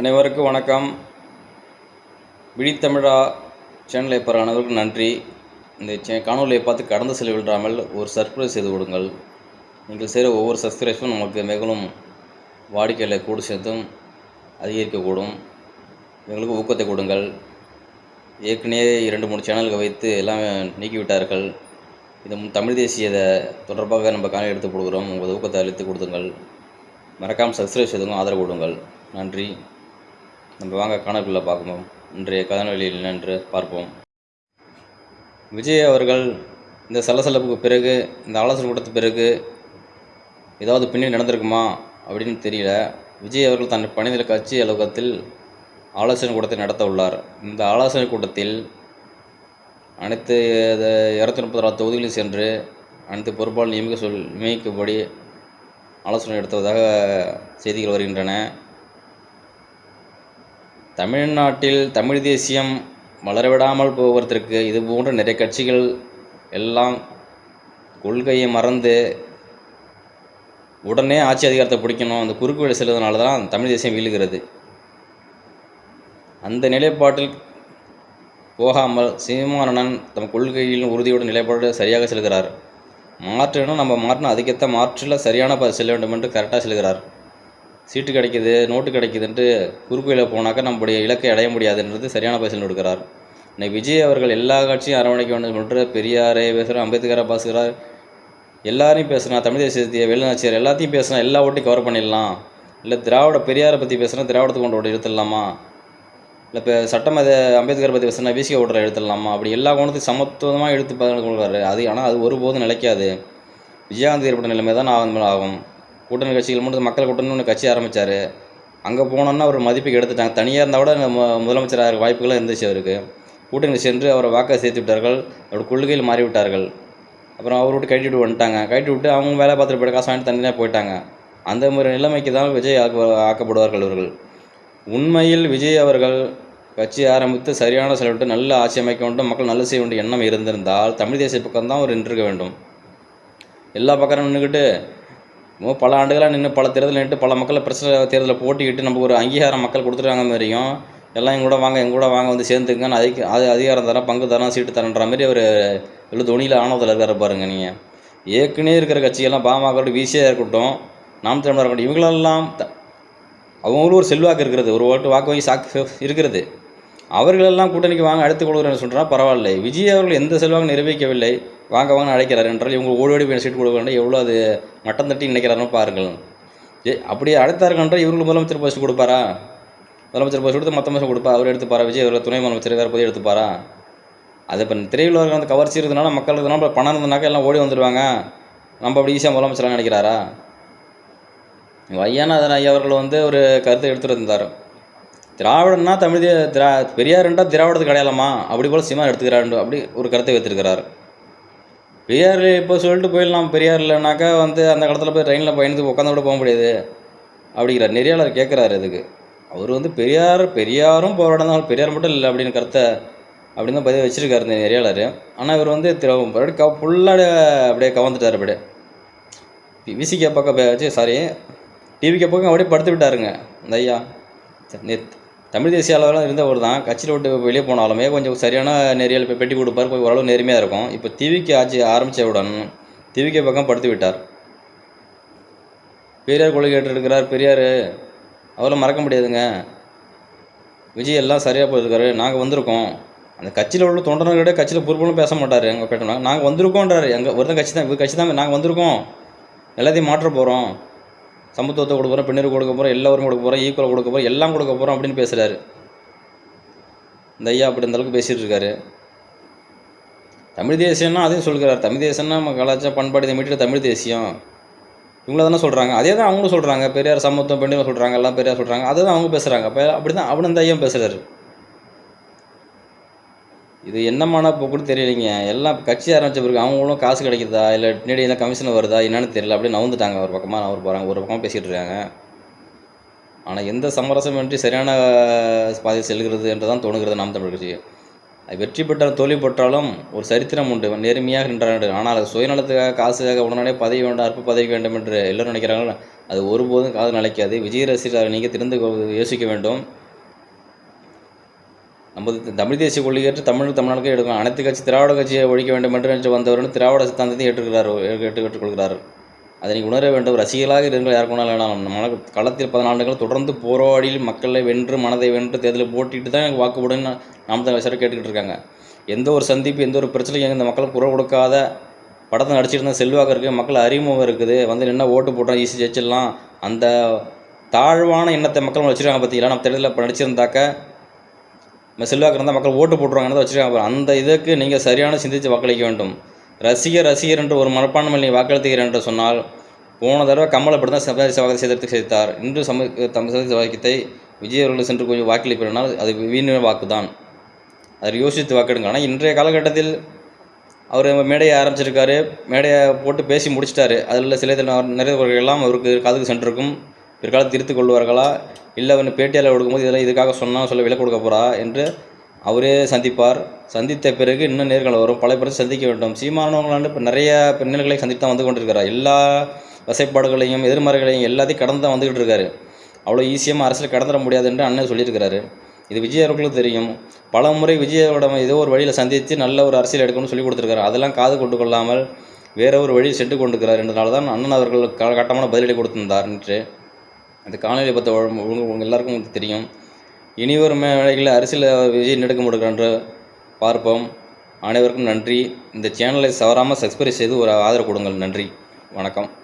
அனைவருக்கும் வணக்கம். விழித்தமிழா சேனலை பெற அனைவருக்கும் நன்றி. இந்த சே காணொலியை பார்த்து கடந்து செல்ல விடாமல் ஒரு சர்ப்ரைஸ் செய்து கொடுங்கள் நீங்கள் செய்கிற ஒவ்வொரு சப்ஸ்கிரைப்பும் நமக்கு மிகவும் வாடிக்கையில் கூடு சேர்த்தும் அதிகரிக்கக்கூடும். எங்களுக்கு ஊக்கத்தை கொடுங்கள். ஏற்கனவே இரண்டு மூணு சேனல்கள் வைத்து எல்லாம் நீக்கிவிட்டார்கள். இது தமிழ் தேசிய தொடர்பாக நம்ம காணொலி எடுத்து கொடுக்குறோம் உங்கள் ஊக்கத்தை அளித்து கொடுத்துங்கள். மறக்காமல் சப்ஸ்கிரைப் செய்துங்க ஆதரவு கொடுங்கள். நன்றி. நம்ம வாங்க கணக்குள்ளே பார்ப்போம் இன்றைய கதனொலியில் நின்று பார்ப்போம். விஜய் அவர்கள் இந்த சலசலப்புக்கு பிறகு இந்த ஆலோசனை கூட்டத்துக்கு பிறகு ஏதாவது பின்னணி நடந்திருக்குமா அப்படின்னு தெரியல. விஜய் அவர்கள் தன் பணிநிலை கட்சி அலுவலகத்தில் ஆலோசனை கூட்டத்தை நடத்த உள்ளார். இந்த ஆலோசனை கூட்டத்தில் அனைத்து இரநூத்தி முப்பத்தி ஆறு தொகுதிகளில் சென்று அனைத்து பொறுப்பாளர் நியமிக்க சொல் நியமிக்கும்படி ஆலோசனை நடத்துவதாக செய்திகள் வருகின்றன. தமிழ்நாட்டில் தமிழ் தேசியம் வளரவிடாமல் போவதற்கு இது போன்ற நிறைய கட்சிகள் எல்லாம் கொள்கையை மறந்து உடனே ஆட்சி அதிகாரத்தை பிடிக்கணும் அந்த குறுக்கு வழி செல்வதனால தான் தமிழ் தேசியம் வீழுகிறது. அந்த நிலைப்பாட்டில் போகாமல் சீமானனன் தம் கொள்கையில் உறுதியோடு நிலைப்பாடு சரியாக செல்கிறார். மாற்றணும் நம்ம மாற்றினா அதுக்கேற்ற மாற்றில் சரியான செல்ல வேண்டும் என்று கரெக்டாக செல்கிறார். சீட்டு கிடைக்குது நோட்டு கிடைக்குதுன்ட்டு குறுக்குயில் போனாக்கா நம்முடைய இலக்கை அடைய முடியாதுன்றது சரியான பேசல் கொடுக்கிறார். இன்னைக்கு விஜய் அவர்கள் எல்லா கட்சியும் அரவணைக்க வேண்டும் என்று பெரியாரே பேசுகிறார் அம்பேத்கரை பேசுகிறார் எல்லாரையும் பேசுனா தமிழ் தேசியத்தை வெளிநாச்சியர் எல்லாத்தையும் பேசுனா எல்லா ஓட்டையும் கவர் பண்ணிடலாம். இல்லை திராவிட பெரியாரை பற்றி பேசுனா திராவிடத்துக்கு கொண்டு ஓட்டு எடுத்துடலாமா இல்லை இப்போ சட்டம் அதை அம்பேத்கர் பற்றி பேசுனா விசிக ஓட்டுற எடுத்துடலாமா அப்படி எல்லா கோணத்தையும் சமத்துவமாக எடுத்து பதில் கொள்வார் அது ஆனால் அது ஒருபோதும் நிலைக்காது. விஜயகாந்த் ஏற்பட்ட நிலைமை தான் நான் ஆகும். கூட்டணி கட்சிகள் மட்டும் மக்கள் கூட்டணி ஒன்று கட்சி ஆரம்பித்தார் அங்கே போனோன்னா அவர் மதிப்புக்கு எடுத்துட்டாங்க. தனியாக இருந்தால் கூட மு முதலமைச்சராக வாய்ப்புகளாக இருந்துச்சு அவருக்கு. கூட்டணி சென்று அவரை வாக்கை சேர்த்து விட்டார்கள். அவரோட கொள்கையில் மாறிவிட்டார்கள் அப்புறம் அவர் விட்டு கட்டி விட்டு வந்துட்டாங்க. கட்டி விட்டு அவங்க வேலை பார்த்துட்டு போய்ட்டு காசு வாங்கிட்டு தனியாக போயிட்டாங்க. அந்த மாதிரி நிலைமைக்கு தான் விஜய் ஆக்க ஆக்கப்படுவார்கள் இவர்கள் உண்மையில் விஜய் அவர்கள் கட்சி ஆரம்பித்து சரியான செலவிட்டு நல்ல ஆட்சி அமைக்க வேண்டும் மக்கள் நல்ல செய்ய வேண்டிய எண்ணம் இருந்திருந்தால் தமிழ் தேசிய பக்கம் தான் அவர் நின்றுக்க வேண்டும். எல்லா பக்கம் நின்றுக்கிட்டு இன்னும் பல ஆண்டுகளாக நின்று பல தேர்தல் நின்று பல மக்களை பிரச்சனை தேர்தலில் போட்டிக்கிட்டு நமக்கு ஒரு அங்கீகாரம் மக்கள் கொடுத்துருக்காங்க மாதிரியும் எல்லாம் எங்கூட வாங்க எங்கூட வாங்க வந்து சேர்ந்துங்க நான் அதிக அது அதிகாரம் தரேன் பங்கு தரேன் சீட்டு தரேன்ற மாதிரி அவர் எழு துணியில் ஆணவத்தில் இருக்கார் பாருங்க நீங்கள் ஏற்கனவே இருக்கிற கட்சியெல்லாம் பாமக விசியாக இருக்கட்டும் நாம் தமிழர் இருக்கட்டும் இவங்களெல்லாம் த- அவங்களும் ஒரு செல்வாக்கு இருக்கிறது ஒரு ஓட்டு வாக்கு வங்கி சாக்கு இருக்கிறது. அவர்களெல்லாம் கூட்டணிக்கு வாங்க அடுத்து கொடுக்குறேன்னு சொல்கிறால் பரவாயில்லை. விஜய் அவர்கள் எந்த செல்வாங்க நிரூபிக்கவில்லை. வாங்க வாங்க அழைக்கிறார் என்றால் இவங்க ஓடி ஓடி போய் சீட் கொடுக்க வேண்டாம். எவ்வளோ அது மட்டம் தட்டி நினைக்கிறாருன்னு பாருங்கள். ஏ அப்படியே அழைத்தார்கள் என்றால் இவங்களுக்கு முதலமைச்சர் போஸ்ட் கொடுப்பாரா? முதலமைச்சர் போஸ்ட் கொடுத்து மற்ற மாதம் கொடுப்பா? அவர் எடுத்துப்பாரா? விஜய் அவர்கள் துணை முதலமைச்சர் வேறு போய் எடுத்துப்பாரா? அது இப்போ திரையுள்ளவர்கள் வந்து கவர்ச்சி இருந்தனால மக்கள் இருந்தனால பணம் இருந்தனாக்கா எல்லாம் ஓடி வந்துடுவாங்க நம்ம அப்படி ஈஸியாக முதலமைச்சராக நினைக்கிறாரா? வையாநாதன் ஐயா அவர்கள் வந்து ஒரு கருத்தை எடுத்துகிட்டு இருந்தார் திராவிடன்னா தமிழ் திரா பெரியார்ன்றா திராவிடத்துக்கு அடையாளமா? அப்படி போல் சினிமா எடுத்துக்கிறாரு அப்படி ஒரு கருத்தை வைத்திருக்கிறார். பெரியார் இப்போ சொல்லிட்டு போயிடலாம். பெரியார் இல்லைனாக்கா வந்து அந்த காலத்தில் போய் ட்ரெயினில் பயணித்து உட்காந்து கூட போக முடியாது. அப்படிங்கிறார். நெறியாளர் கேட்குறாரு இதுக்கு அவர் வந்து பெரியார் பெரியாரும் போராடினாலும் பெரியார் மட்டும் இல்லை அப்படின்னு கருத்தை அப்படின்னு தான் பதிவு வச்சிருக்காரு இந்த நெறியாளர். ஆனால் இவர் வந்து ஃபுல்லாக அப்படியே கவர்ந்துட்டார் அப்படியே. விசிகே பக்கம் வச்சு சாரி டிவிக்கு பக்கம் அப்படியே படுத்து விட்டாருங்க. இந்த ஐயா. நேற்று தமிழ் தேசிய அளவில் இருந்தவர் தான். கட்சியில் விட்டு வெளியே போனாலுமே கொஞ்சம் சரியான நெறியல் இப்போ பெட்டி கொடுப்பார் போய் ஓரளவு நேர்மையாக இருக்கும். இப்போ திவிக்கு ஆட்சி ஆரம்பித்தவுடன் திவிக்கு பக்கம் படுத்து விட்டார். பெரியார் கொள்கை கேட்டுருக்கிறார் பெரியார். அவரெல்லாம் மறக்க முடியாதுங்க. விஜய் எல்லாம் சரியாக போயிருக்காரு. நாங்கள் வந்திருக்கோம். அந்த கட்சியில் உள்ள தொண்டர்கிட்ட கட்சியில் பொறுப்புகளும் பேச மாட்டார். எங்கள் பேட்டனா நாங்கள் வந்திருக்கோன்றார் எங்கள் ஒரு தான் கட்சி தான் கட்சி தான் நாங்கள் வந்திருக்கோம். எல்லாத்தையும் மாற்ற போகிறோம் சமத்துவத்தை கொடுக்க போகிறோம் பெண்ணிற்கு கொடுக்க போகிறோம் எல்லாரும் கொடுக்க போகிறோம் ஈக்குவலாக கொடுக்க போகிறோம் எல்லாம் கொடுக்க போகிறோம் அப்படின்னு பேசுகிறாரு இந்த ஐயா அப்படி அந்தளவுக்கு பேசிகிட்டு இருக்காரு. தமிழ் தேசியம்னா அதையும் சொல்கிறார். தமிழ் தேசியம்னா நம்ம கலாச்சார பண்பாடு இதை மீட்டு தமிழ் தேசியம். இவங்கள தானே சொல்கிறாங்க அதே தான் அவங்களும் சொல்கிறாங்க பெரியார் சமத்துவம் பெண்ணிகள் சொல்கிறாங்க எல்லாம் பெரியார் சொல்கிறாங்க அதை தான் அவங்க பேசுகிறாங்க அப்போ அப்படி தான் அப்படி ஐயா பேசுகிறாரு இது என்னமான போக்குன்னு தெரியலைங்க. எல்லாம் கட்சி ஆரம்பிச்ச பிறகு அவங்களும் காசு கிடைக்குதா? இல்லை பின்னாடி எல்லாம் கமிஷன் வருதா? என்னென்னு தெரியல. அப்படியே நவுந்துட்டாங்க ஒரு பக்கமாக அவர் போகிறாங்க ஒரு பக்கமாக பேசிகிட்டு இருக்காங்க. ஆனால் எந்த சமரசமின்றி சரியான பாதையில் செல்கிறது என்று தான் தோணுகிறது நாம் தமிழ் கட்சி. அது வெற்றி பெற்றாலும் தோல்வி பெற்றாலும் ஒரு சரித்திரம் உண்டு. நேர்மையாக நின்றார்கள் ஆனால் அது சுயநலத்துக்காக காசுக்காக உடனே பதவி வேண்டும் அற்ப பதவி வேண்டும் என்று எல்லோரும் நினைக்கிறாங்க அது ஒருபோதும் காது நிலைக்காது விஜய் ரசிகர் நீங்கள் திறந்து யோசிக்க வேண்டும். நமது தமிழ் தேசிய கொள்கையற்று தமிழ் தமிழ்நாடுக்கு எடுக்கும் அனைத்து கட்சி திராவிட கட்சியை ஒழிக்க வேண்டும் என்று நினைத்து வந்தவரும் திராவிட சித்தாந்தத்தை ஏற்றுக்கிறார் ஏற்று ஏற்றுக்கொள்கிறார் அதை உணர வேண்டும். ரசிகர்களாக இருங்கள் யாருக்கு வேணாலும் வேணாம் நம்ம களத்தில் பதினாண்டுகள் தொடர்ந்து போராடியில் மக்களை வென்று மனதை வென்று தேர்தலில் போட்டிட்டு தான் எனக்கு வாக்கு விடுன்னு நாம் தான் விசாரம் கேட்டுக்கிட்டு இருக்காங்க. எந்த ஒரு சந்திப்பு எந்த ஒரு பிரச்சனையும் இந்த மக்களுக்கு குரல் கொடுக்காத படத்தை நடிச்சிட்டு செல்வாக்கு இருக்குது மக்கள் அறிமுகம் இருக்குது. வந்து என்ன ஓட்டு போட்டோம் ஈஸி ஜெயிச்சிடலாம். அந்த தாழ்வான எண்ணத்தை மக்கள் வச்சுருக்காங்க பார்த்தீங்களா நம்ம தேர்தலில் இப்போ நடிச்சிருந்தாக்க செல்வாக்கு இருந்தால் மக்கள் ஓட்டு போட்டுருவாங்கன்னு வச்சுருக்காங்க அந்த இதுக்கு நீங்கள் சரியான சிந்தித்து வாக்களிக்க வேண்டும். ரசிகர் ரசிகர் என்று ஒரு மனப்பான்மையில் நீங்கள் வாக்களித்தீர்கள் என்று சொன்னால் போன தடவை கமலப்படி தான் சமுதாய சவாதி சேதத்துக்கு சேர்த்தார். இன்று சம தமிழ் வாக்கியத்தை விஜய் அவர்கள் சென்று கொஞ்சம் வாக்களிப்பினால் அது வீண வாக்கு தான் அதை யோசித்து வாக்கெடுங்க ஆனால் இன்றைய காலகட்டத்தில் அவர் மேடையை ஆரம்பிச்சிருக்காரு. மேடையை போட்டு பேசி முடிச்சிட்டாரு. அதில் சில நிறைய எல்லாம் அவருக்கு காதுக்கு சென்றிருக்கும். பிற்காலத்தில் திருத்துக் கொள்வார்களா? இல்லை அவன் பேட்டியாளர் கொடுக்கும்போது இதெல்லாம் இதுக்காக சொன்னால் சொல்ல விலை கொடுக்க போகிறா என்று அவரே சந்திப்பார். சந்தித்த பிறகு இன்னும் நேர்காணல் வரும். பல பேரை சந்திக்க வேண்டும். சீமானவங்களாண்டு இப்போ நிறைய பின்னல்களை சந்தித்து தான் வந்து கொண்டிருக்கிறார். எல்லா வசைப்பாடுகளையும் எதிர்மறைகளையும் எல்லாத்தையும் கடந்து தான் வந்துக்கிட்டு இருக்காரு. அவ்வளோ ஈஸியாக அரசியல் கடந்துட முடியாது என்று அண்ணன் சொல்லியிருக்கிறாரு. இது விஜய் அவர்களுக்கு தெரியும். பல முறை விஜயோட ஏதோ ஒரு வழியில் சந்தித்து நல்ல ஒரு அரசியல் எடுக்கணும்னு சொல்லி கொடுத்துருக்காரு அதெல்லாம் காது கொண்டு கொள்ளாமல் வேற ஒரு வழியில் சென்று கொண்டிருக்கிறார். என்றனால தான் அண்ணன் அவர்கள் கட்டமான பதிலடி கொடுத்திருந்தார் என்று இந்த காணொலி பற்றி உங்கள் எல்லாருக்கும் தெரியும். இனி வரும் வேலைகளில் அரசியல் விஜய் நெடுக்க முடியும் பார்ப்போம். அனைவருக்கும் நன்றி. இந்த சேனலை சவராமல் சப்ஸ்கிரைப் செய்து ஒரு ஆதரவு கொடுங்கள். நன்றி. வணக்கம்.